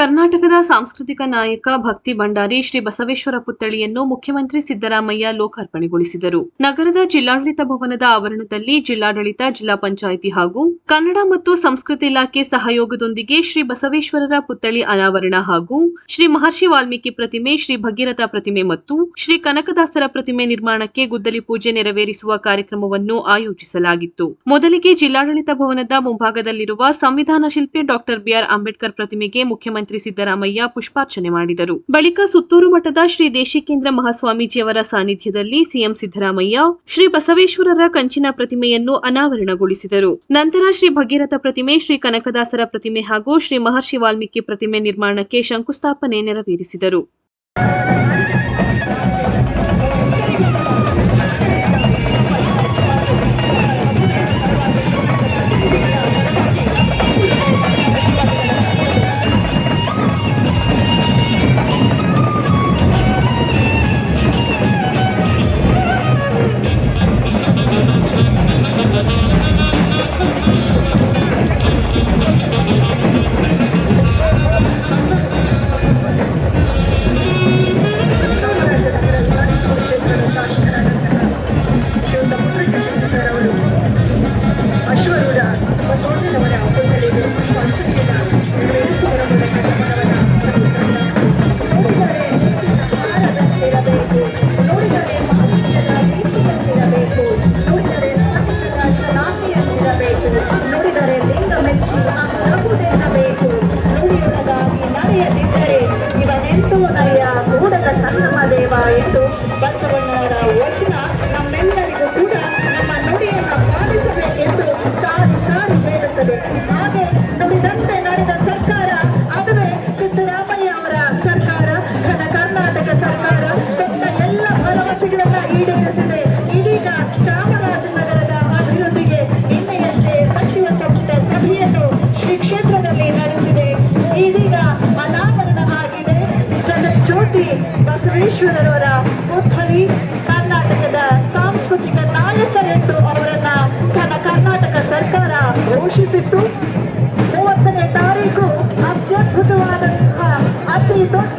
ಕರ್ನಾಟಕದ ಸಾಂಸ್ಕೃತಿಕ ನಾಯಕ ಭಕ್ತಿ ಭಂಡಾರಿ ಶ್ರೀ ಬಸವೇಶ್ವರ ಪುತ್ಥಳಿಯನ್ನು ಮುಖ್ಯಮಂತ್ರಿ ಸಿದ್ದರಾಮಯ್ಯ ಲೋಕಾರ್ಪಣೆಗೊಳಿಸಿದರು. ನಗರದ ಜಿಲ್ಲಾಡಳಿತ ಭವನದ ಆವರಣದಲ್ಲಿ ಜಿಲ್ಲಾಡಳಿತ, ಜಿಲ್ಲಾ ಪಂಚಾಯಿತಿ ಹಾಗೂ ಕನ್ನಡ ಮತ್ತು ಸಂಸ್ಕೃತಿ ಇಲಾಖೆ ಸಹಯೋಗದೊಂದಿಗೆ ಶ್ರೀ ಬಸವೇಶ್ವರರ ಪುತ್ಥಳಿ ಅನಾವರಣ ಹಾಗೂ ಶ್ರೀ ಮಹರ್ಷಿ ವಾಲ್ಮೀಕಿ ಪ್ರತಿಮೆ, ಶ್ರೀ ಭಗೀರಥ ಪ್ರತಿಮೆ ಮತ್ತು ಶ್ರೀ ಕನಕದಾಸರ ಪ್ರತಿಮೆ ನಿರ್ಮಾಣಕ್ಕೆ ಗುದ್ದಲಿ ಪೂಜೆ ನೆರವೇರಿಸುವ ಕಾರ್ಯಕ್ರಮವನ್ನು ಆಯೋಜಿಸಲಾಗಿತ್ತು. ಮೊದಲಿಗೆ ಜಿಲ್ಲಾಡಳಿತ ಭವನದ ಮುಂಭಾಗದಲ್ಲಿರುವ ಸಂವಿಧಾನ ಶಿಲ್ಪಿ ಡಾಕ್ಟರ್ ಬಿಆರ್ ಅಂಬೇಡ್ಕರ್ ಪ್ರತಿಮೆಗೆ ಮುಖ್ಯಮಂತ್ರಿ ಸಿದ್ದರಾಮಯ್ಯ ಪುಷ್ಪಾರ್ಚನೆ ಮಾಡಿದರು. ಬಳಿಕ ಸುತ್ತೂರು ಮಠದ ಶ್ರೀ ದೇಶಿಕೇಂದ್ರ ಮಹಾಸ್ವಾಮೀಜಿಯವರ ಸಾನ್ನಿಧ್ಯದಲ್ಲಿ ಸಿಎಂ ಸಿದ್ದರಾಮಯ್ಯ ಶ್ರೀ ಬಸವೇಶ್ವರರ ಕಂಚಿನ ಪ್ರತಿಮೆಯನ್ನು ಅನಾವರಣಗೊಳಿಸಿದರು. ನಂತರ ಶ್ರೀ ಭಗೀರಥ ಪ್ರತಿಮೆ, ಶ್ರೀ ಕನಕದಾಸರ ಪ್ರತಿಮೆ ಹಾಗೂ ಶ್ರೀ ಮಹರ್ಷಿ ವಾಲ್ಮೀಕಿ ಪ್ರತಿಮೆ ನಿರ್ಮಾಣಕ್ಕೆ ಶಂಕುಸ್ಥಾಪನೆ ನೆರವೇರಿಸಿದರು. ಬಸವೇಶ್ವರರವರ ಪುತ್ಥಳಿ ಕರ್ನಾಟಕದ ಸಾಂಸ್ಕೃತಿಕ ನಾಯಕ ಎಂದು ಅವರನ್ನ ತನ್ನ ಕರ್ನಾಟಕ ಸರ್ಕಾರ ಘೋಷಿಸಿತ್ತು. ಮೂವತ್ತನೇ ತಾರೀಕು ಅತ್ಯದ್ಭುತವಾದಂತಹ ಅತಿ ದೊಡ್ಡ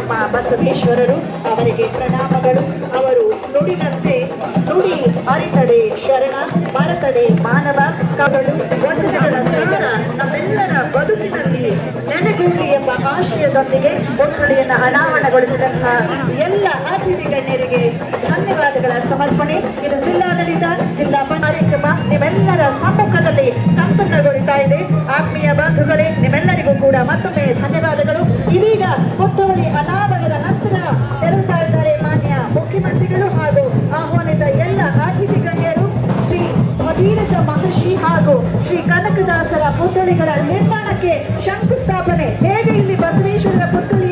ನಮ್ಮ ಬಸವೇಶ್ವರರು, ಅವರಿಗೆ ಪ್ರಣಾಮಗಳು. ಅವರು ನುಡಿದಂತೆ ನುಡಿ ಅರಿತಡೆ ಶರಣ ಮರತಡೆ ಮಾನವ ಕಗಳು ವಚನಗಳ ಸಾರ ನಮ್ಮೆಲ್ಲರ ಬದುಕಿನಲ್ಲಿ ನೆನಗೂಡಿ ಎಂಬ ಆಶಯದೊಂದಿಗೆ ಒತ್ತಡೆಯನ್ನು ಅನಾವರಣಗೊಳಿಸಿದಂತಹ ಎಲ್ಲ ಅತಿಥಿ ಗಣ್ಯರಿಗೆ ಧನ್ಯವಾದಗಳ ಸಮರ್ಪಣೆ. ಇದು ಜಿಲ್ಲಾಡಳಿತ, ಜಿಲ್ಲಾ ಕಾರ್ಯಕ್ರಮ. ನಿಮ್ಮೆಲ್ಲರ ಸಮ್ಮುಖದಲ್ಲಿ ಸಂಪನ್ನಗೊಳಿಸ್ತಾ ಇದೆ. ಆತ್ಮೀಯ ಬಂಧುಗಳೇ, ನಿಮ್ಮೆಲ್ಲರಿಗೂ ಕೂಡ ಮತ್ತೊಮ್ಮೆ ಪುತ್ತವಳಿ ಅನಾವರಣದ ನಂತರ ತೆರಳುತ್ತಾ ಇದ್ದಾರೆ ಮಾನ್ಯ ಮುಖ್ಯಮಂತ್ರಿಗಳು ಹಾಗೂ ಆಹ್ವಾನಿತ ಎಲ್ಲ ಅತಿಥಿ ಗಣ್ಯರು ಶ್ರೀ ಭಗೀರಥ ಮಹರ್ಷಿ ಹಾಗೂ ಶ್ರೀ ಕನಕದಾಸರ ಪುತ್ಥಳಿಗಳ ನಿರ್ಮಾಣಕ್ಕೆ ಶಂಕುಸ್ಥಾಪನೆ. ಹೇಗೆ ಇಲ್ಲಿ ಬಸವೇಶ್ವರರ ಪುತ್ಥಳಿ